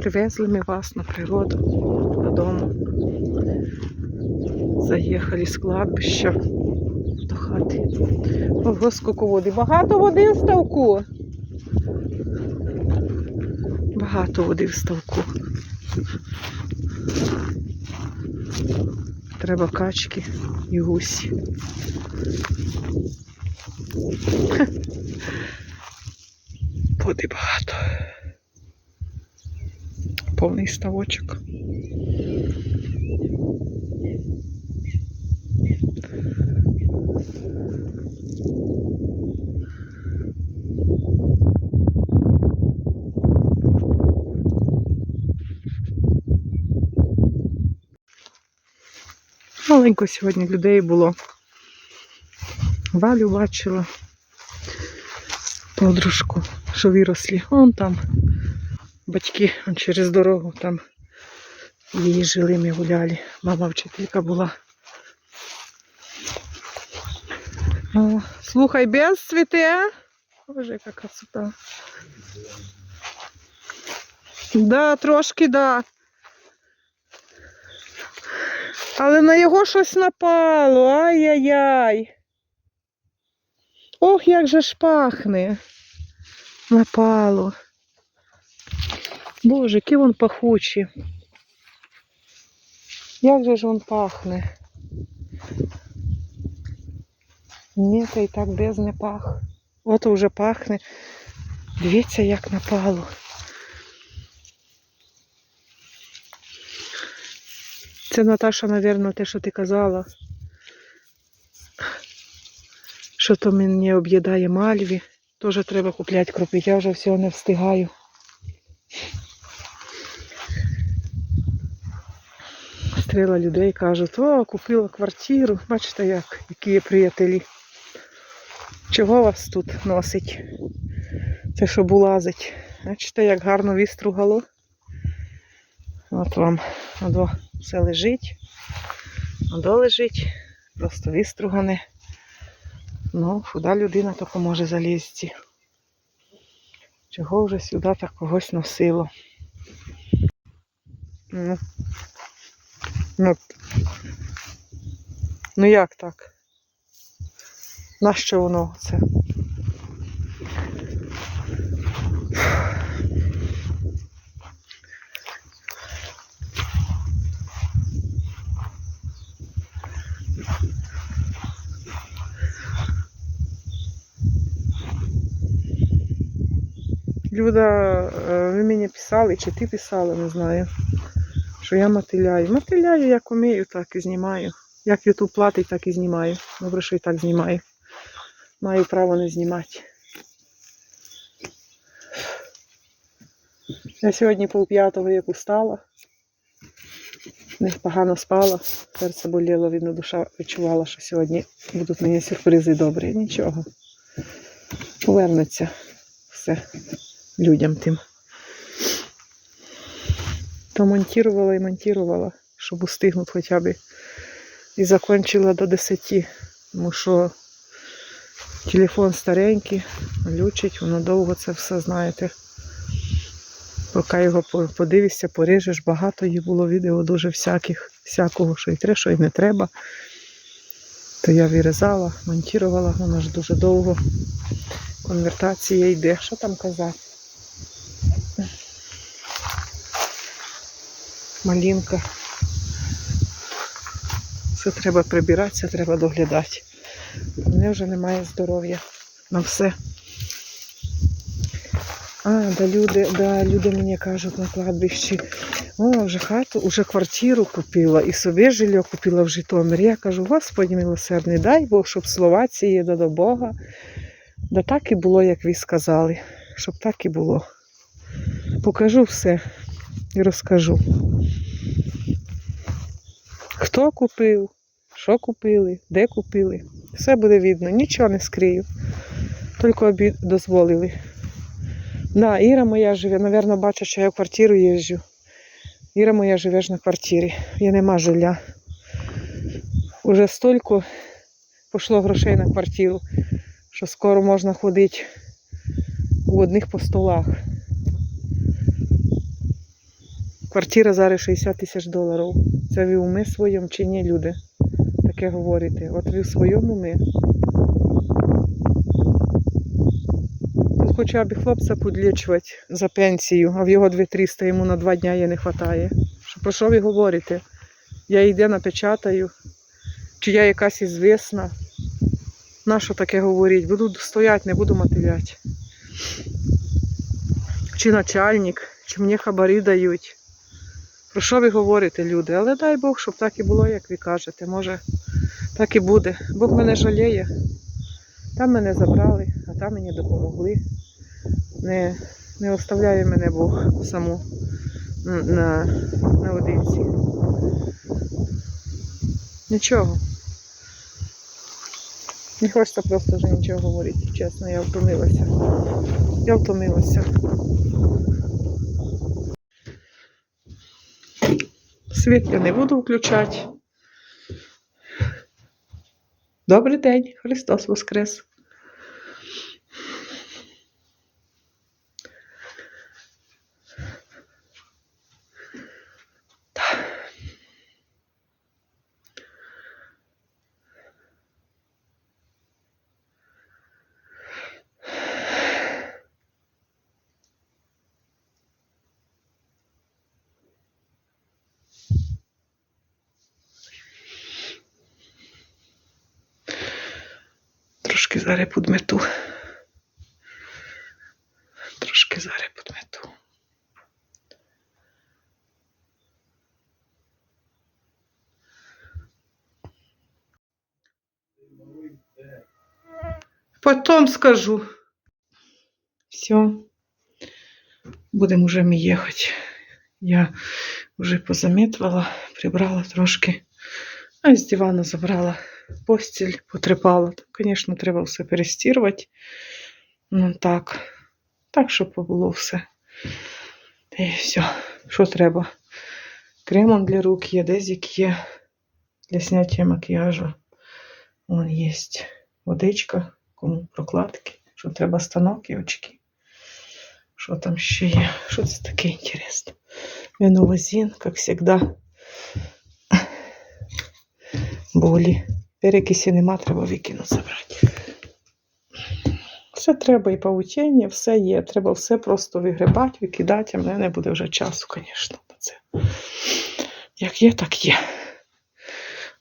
привезли ми вас на природу додому. Заїхали з кладбища до хати. Ого, скільки води. Багато води в ставку. Багато води в ставку. Треба качки і гусі. Води багато. Повний ставочок. Маленько сьогодні людей було. Валю бачила. Подружку, що вирослі. Вон там батьки через дорогу там її жили, ми гуляли. Мама вчителька була. О, слухай, без цвіте. Боже, яка красота. Да, трошки, да. Але на його щось напало. Ай-яй-яй. Ох, як же ж пахне. Напало. Боже, який він пахучий. Як же ж він пахне? Ні, та й так без не пах. От вже пахне. Дивіться, як напало. Це Наташа, мабуть, те, що ти казала. Що то мені об'їдає мальві. Теж треба купляти крупи. Я вже всього не встигаю. Стріла людей кажуть, о, купила квартиру. Бачите, як, які є приятелі. Чого вас тут носить? Це щоб улазить. Бачите, як гарно вістругало. От вам одо все лежить. Одо лежить. Просто вістругане. Ну, худа людина тільки може залізти. Чого вже сюди так когось носило? Ну, ну, ну як так? Нащо воно це? Люда, е, ви мені писали, чи ти писала, не знаю, що я мотиляю. Мотиляю, як умію, так і знімаю. Як Ютуб платить, так і знімаю. Добре, що і так знімаю. Маю право не знімати. Я сьогодні пол п'ятого як устала. Непогано спала. Серце боліло, видно, душа відчувала, що сьогодні будуть мені сюрпризи добрі. Нічого. Повернеться все людям тим. Монтувала і монтувала, щоб устигнути хоча б. І закончила до 10, тому що телефон старенький, лючить, воно довго це все, знаєте. Поки його подивишся, поріжеш, багато їх було відео дуже всяких, всякого, що і треба, що і не треба. То я вирізала, монтувала, воно ж дуже довго. Конвертація йде. Що там казати? Малінка. Все треба прибирати, все треба доглядати. У мене вже немає здоров'я на все. А, да люди, да, люди мені кажуть на кладбищі, о, вже хату, вже квартиру купила і собі жилье купила в Житомирі. Я кажу, Господи милосердний, дай Бог, щоб Словації да до Бога. Да так і було, як ви сказали, щоб так і було. Покажу все і розкажу. Хто купив, що купили, де купили. Все буде видно, нічого не скрию. Тільки обід дозволили. Да, Іра моя живе, напевно, бачить, що я в квартиру їжджу. Іра моя живе ж на квартирі. Я нема жилля. Уже стільки пішло грошей на квартиру, що скоро можна ходити у одних по столах. Квартира зараз 60 тисяч доларів. Це ви уми своєму чи ні, люди? Таке говорите. От ви в своєму. Тут хоча б хлопця подлічувати за пенсію, а в його 2300 йому на два дня не вистачає. Про що ви говорите? Я йде напечатаю, чи я якась ізвісна. На що таке говорить? Буду стояти, не буду мотивяти. Чи начальник, чи мені хабарі дають. Про що ви говорите, люди? Але дай Бог, щоб так і було, як ви кажете. Може, так і буде. Бог мене жаліє. Там мене забрали, а там мені допомогли. Не, не оставляє мене Бог саму на, на, наодинці. Нічого. Не хочеться просто вже нічого говорити. Чесно, я втомилася. Я втомилася. Світ я не буду включати. Добрий день, Христос Воскрес. Трошки зараз подмету. Трошки зараз подмету. Потом скажу. Все. Будемо вже ми їхати. Я вже позамітувала, прибрала трошки. А з дивана забрала постіль, потрепала. Там, звісно, треба все перестірувати. Ну так. Так, щоб було все. І все. Що треба? Кремом для рук є, дезік є для зняття макіяжу. Вон є водичка, кому прокладки. Що треба станок і очки. Що там ще є? Що це таке інтересно? Виновазин, як завжди. Болі. Перекисі нема, треба викинути забрати. Все треба і паутіння, все є. Треба все просто вигрібати, викидати, а в мене не буде вже часу, звісно, на це. Як є, так є.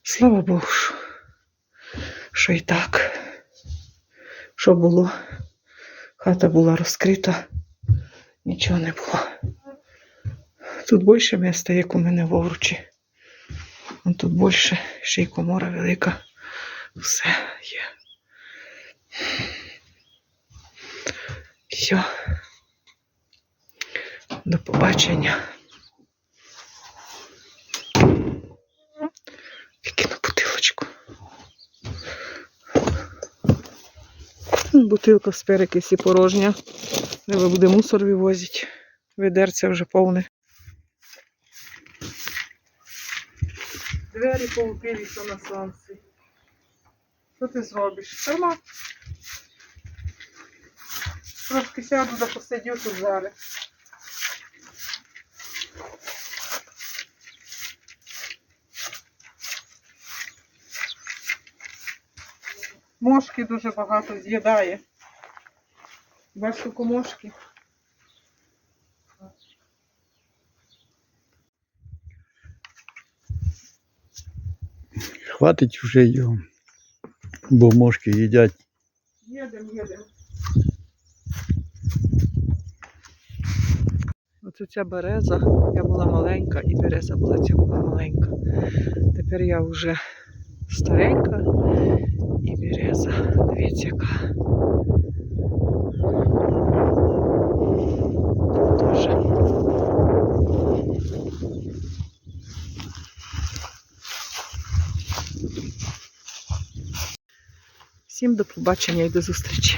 Слава Богу, що і так. Що було? Хата була розкрита, нічого не було. Тут більше міста, як у мене в Овручі. Тут більше, ще й комора велика. Все є. Все. До побачення. Викину бутилочку. Бутилка з перекисі порожня. Треба буде мусор вивозити. Ведерце вже повне. Двері поупилися на сонці. Що ти зробиш? Сама. Трошки сяду да посидю тут зараз. Мошки дуже багато з'їдає. Бачу комошки. Хватить вже його, бо мошки їдять. Їдем, їдем. Оце ця береза, я була маленька, і береза була ця була маленька. Тепер я вже старенька і береза. Дивіться, яка. Всім до побачення і до зустрічі.